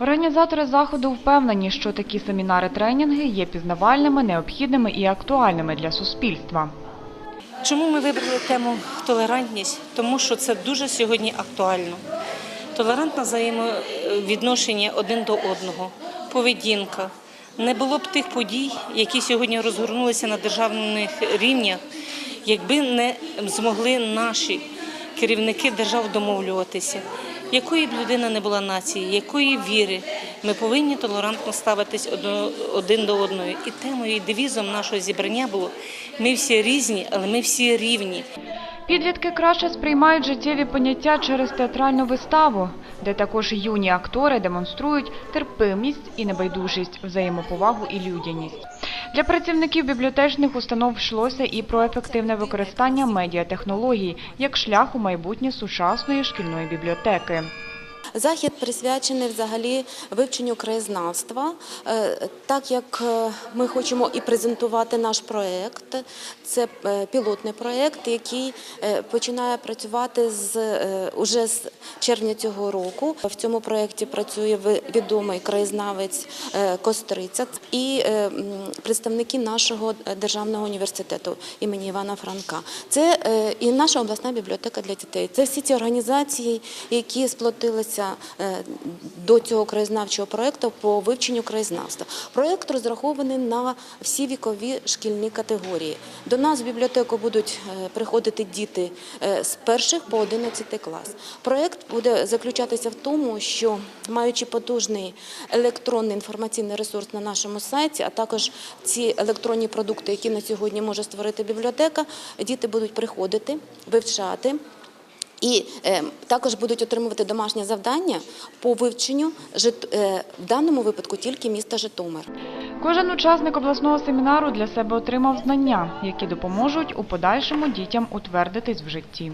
Організатори заходу впевнені, що такі семінари-тренінги є пізнавальними, необхідними і актуальними для суспільства. Чому ми вибрали тему толерантність? Тому що це дуже сьогодні актуально. Толерантне взаємовідношення один до одного, поведінка. Не було б тих подій, які сьогодні розгорнулися на державних рівнях, якби не змогли наші керівники держав домовлюватися. Якої б людина не була нації, якої віри, ми повинні толерантно ставитись один до одного. І темою, і девізом нашого зібрання було ми всі різні, але ми всі рівні. Підлітки краще сприймають життєві поняття через театральну виставу, де також юні актори демонструють терпимість і небайдужість, взаємоповагу і людяність. Для працівників бібліотечних установ йшлося і про ефективне використання медіатехнологій як шлях у майбутнє сучасної шкільної бібліотеки. Захід присвячений взагалі вивченню краєзнавства, Е, так як е, ми хочемо і презентувати наш проєкт. Це е, пілотний проєкт, який починає працювати з уже з червня цього року. В цьому проєкті працює відомий краєзнавець Костриця і представники нашого державного університету імені Івана Франка. Це і наша обласна бібліотека для дітей. Це всі ці організації, які сплотилися е, до цього краєзнавчого проєкту по вивченню краєзнавства. Проєкт розрахований на всі вікові шкільні категорії. До нас в бібліотеку будуть е, приходити діти е, з перших по 11 клас. Проєкт буде заключатися в тому, що маючи потужний електронний інформаційний ресурс на нашому сайті, а також ці електронні продукти, які на сьогодні може створити бібліотека, діти будуть приходити, вивчати. І е, також будуть отримувати домашнє завдання по вивченню Жит- е, в даному випадку тільки міста Житомир. Кожен учасник обласного семінару для себе отримав знання, які допоможуть у подальшому дітям утвердитись в житті.